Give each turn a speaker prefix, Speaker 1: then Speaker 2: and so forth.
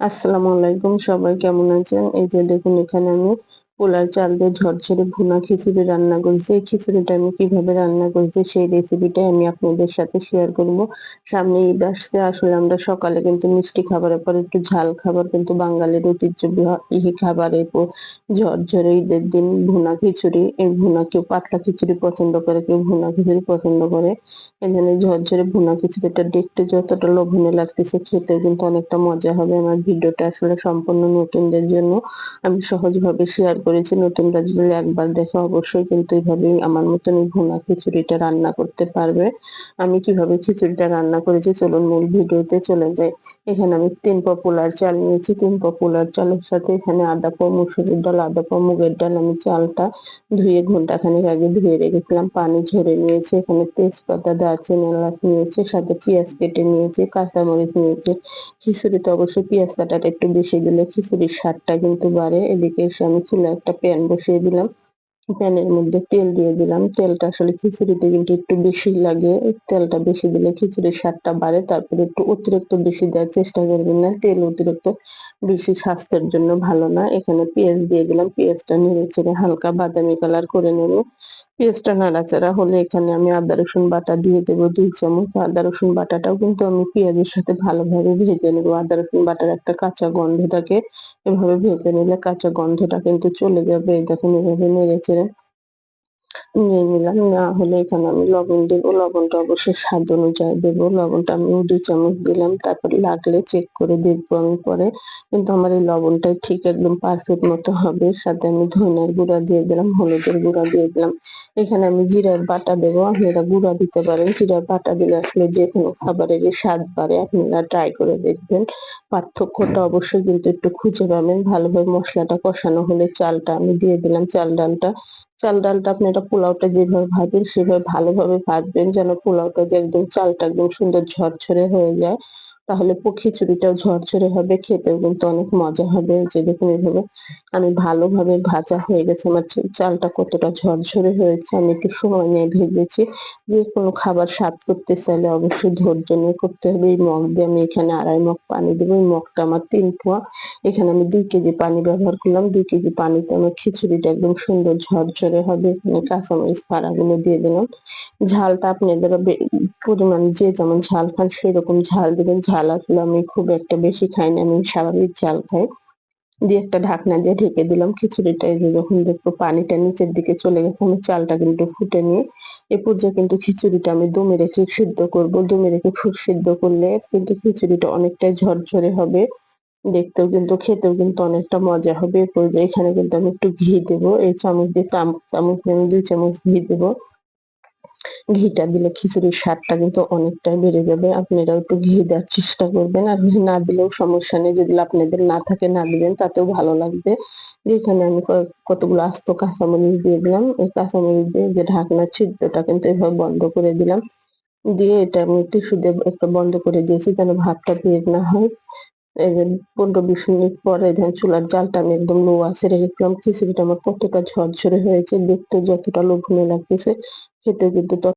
Speaker 1: আসসালামু আলাইকুম সবাই কেমন আছেন? এই যে দেখুন এখানে আমি পোলার চাল দিয়ে ঝরঝরে ভুনা খিচুড়ি রান্না করেছি। এই খিচুড়িটা আমি কীভাবে রান্না করেছি সেই রেসিপিটা আমি আপনাদের সাথে শেয়ার করব। সামনে ঈদ আসছে, আসলে আমরা সকালে কিন্তু মিষ্টি খাবারের পর একটু ঝাল খাবার, কিন্তু বাঙালির ঐতিহ্য এই খাবার এই ঝরঝরে ঈদের দিন ভুনা খিচুড়ি। এই ভুনা কেউ পাতলা খিচুড়ি পছন্দ করে, কেউ ভুনা খিচুড়ি পছন্দ করে। এখানে ঝরঝরে ভুনা খিচুড়িটা দেখতে যতটা লোভনীয় লাগতেছে খেতে কিন্তু অনেকটা মজা হবে। আমার ভিডিওটা আসলে সম্পূর্ণ নতুনদের জন্য আমি সহজভাবে শেয়ার করেছি নতুনরা যদি একবার দেখে, অবশ্যই কিন্তু এইভাবে আমার মতন এই ভুনা খিচুড়িটা রান্না করতে পারবে। আমি কীভাবে খিচুড়িটা রান্না করেছি চলুন মূল ভিডিওতে চলে যাই। এখানে আমি তিন পপুলার চাল নিয়েছি। তিন পপুলার চালের সাথে এখানে আদা পো মুসুরির ডাল, আদা পো মুগের ডাল আমি চালটা ধুয়ে ঘণ্টা ঘন্টাখানেক আগে ধুয়ে রেখেছিলাম। পানি ঝরে নিয়েছি, এখানে তেজপাতা, দারচিনি, এলাচ নিয়েছি, সাথে পেঁয়াজ কেটে নিয়েছি, কাঁচামরিচ নিয়েছি। খিচুড়িতে অবশ্যই পেঁয়াজ কাটাটা একটু বেশি দিলে খিচুড়ির স্বাদটা কিন্তু বাড়ে। এদিকে এসে আমি চুলা একটা প্যান বসিয়ে দিলাম। প্যানের মধ্যে তেল দিয়ে দিলাম। তেলটা আসলে খিচুড়িতে কিন্তু একটু বেশি লাগে। তেলটা বেশি দিলে খিচুড়ির স্বাদটা বাড়ে, তারপরে একটু অতিরিক্ত বেশি দেওয়ার চেষ্টা করবেন না। তেল অতিরিক্ত বেশি স্বাস্থ্যের জন্য ভালো না। এখানে পেঁয়াজ দিয়ে দিলাম। পেঁয়াজটা নেড়ে চেড়ে হালকা বাদামি কালার করে নেব। পেঁয়াজটা নাড়াচাড়া হলে এখানে আমি আদা, রসুন বাটা দিয়ে দেবো দুই চামচ। আদা, রসুন বাটাটাও কিন্তু আমি পেঁয়াজের সাথে ভালোভাবে ভেজে নেব। আদা, রসুন বাটার একটা কাঁচা গন্ধ থাকে এভাবে ভেজে নিলে কাঁচা গন্ধটা কিন্তু চলে যাবে। দেখুন, এভাবে নেড়ে চেড়ে নিয়ে নিলাম। না হলে এখানে আমি লবণ দেবো। লবণটা অবশ্যই স্বাদ অনুযায়ী দেবো। লবণটা আমি দুই চামচ দিলাম। তারপর লাগলে চেক করে দেখব আমি পরে। কিন্তু আমার এই লবণটাই ঠিক একদম পারফেক্ট মতো হবে। সাথে আমি ধনিয়ার গুঁড়া দিয়ে দিলাম, হলুদের গুঁড়া দিয়ে দিলাম। এখানে আমি জিরার বাটা দেবো। আপনারা গুঁড়া দিতে পারেন। জিরার বাটা দিলে আসলে যে কোনো খাবারের স্বাদ বাড়ে। আপনারা ট্রাই করে দেখবেন। পার্থক্যটা অবশ্যই কিন্তু একটু খুঁজে পাবেন। ভালোভাবে মশলাটা কষানো হলে চালটা আমি দিয়ে দিলাম। চাল ডালটা চাল ডালটা আপনি আপনারা পোলাওটা যেভাবে ভাজেন, সেভাবে ভালোভাবে ভাজবেন যেন পোলাওটা যে একদম চালটা একদম সুন্দর ঝরঝরে হয়ে যায়। তাহলে খিচুড়িটাও ঝরঝরে হবে, খেতেও কিন্তু অনেক মজা হবে। যে দেখুন এইভাবে আমি ভালোভাবে ভাজা হয়ে গেছে। আমার চালটা কতটা ঝরঝরে হয়েছে, আমি একটু সময় নিয়ে ভেজেছি। যে কোনো খাবার স্বাদ করতে চাইলে অবশ্যই ধৈর্য নিয়ে করতে হবে। এই মগ দিয়ে আমি এখানে আড়াই মগ পানি দেবো। এই মগটা আমার তিন পোয়া। এখানে আমি দুই কেজি পানি ব্যবহার করলাম। দুই কেজি পানিতে আমার খিচুড়িটা একদম সুন্দর ঝরঝরে হবে। এখানে কাঁচামরিচ ফাড়াগুলো দিয়ে দিলাম। ঝালটা আপনাদের পরিমাণ যে যেমন ঝাল খান সেরকম ঝাল দেবেন। ঝাল আসলে আমি খুব একটা বেশি খাই না, আমি স্বাভাবিক ঝাল খাই। দিয়ে একটা ঢাকনা দিয়ে ঢেকে দিলাম খিচুড়িটা যে যখন দেখব পানিটা নিচের দিকে চলে গেছে, আমি চালটা কিন্তু ফুটে নিয়ে এ পর্যায়ে কিন্তু খিচুড়িটা আমি দমে রেখে সিদ্ধ করব। দমে রেখে ফুট সিদ্ধ করলে কিন্তু খিচুড়িটা অনেকটাই ঝরঝরে হবে। দেখতেও কিন্তু, খেতেও কিন্তু অনেকটা মজা হবে। এ পর্যায়ে এখানে কিন্তু আমি একটু ঘি দেবো। এই চামচ দিয়ে চামচ আমি দুই চামচ ঘি দেবো। ঘিটা দিলে খিচুড়ির স্বাদটা কিন্তু অনেকটাই বেড়ে যাবে। আপনারা একটু ঘি দেওয়ার চেষ্টা করবেন আর ঘি না দিলেও সমস্যা নেই। যদি আপনাদের না থাকে, না দিবেন, তাতেও ভালো লাগবে। এখানে আমি কতগুলো আস্ত কাঁচামরিচ দিয়ে দিলাম। এই কাঁচামরিচ দিয়ে যে ঢাকনার ছিদ্রটা কিন্তু এভাবে বন্ধ করে দিলাম। দিয়ে এটা আমি টিস্যু দিয়ে একটা বন্ধ করে দিয়েছি যেন ভাতটা বের না হয়। পনেরো বিশ মিনিট পরে দেখেন চুলার জালটা আমি একদম লো আছে রেখেছিলাম খিচুড়িটা আমার কতটা ঝরঝরে হয়েছে দেখতে যতটা লোভনীয় লাগতেছে। খেতে কিন্তু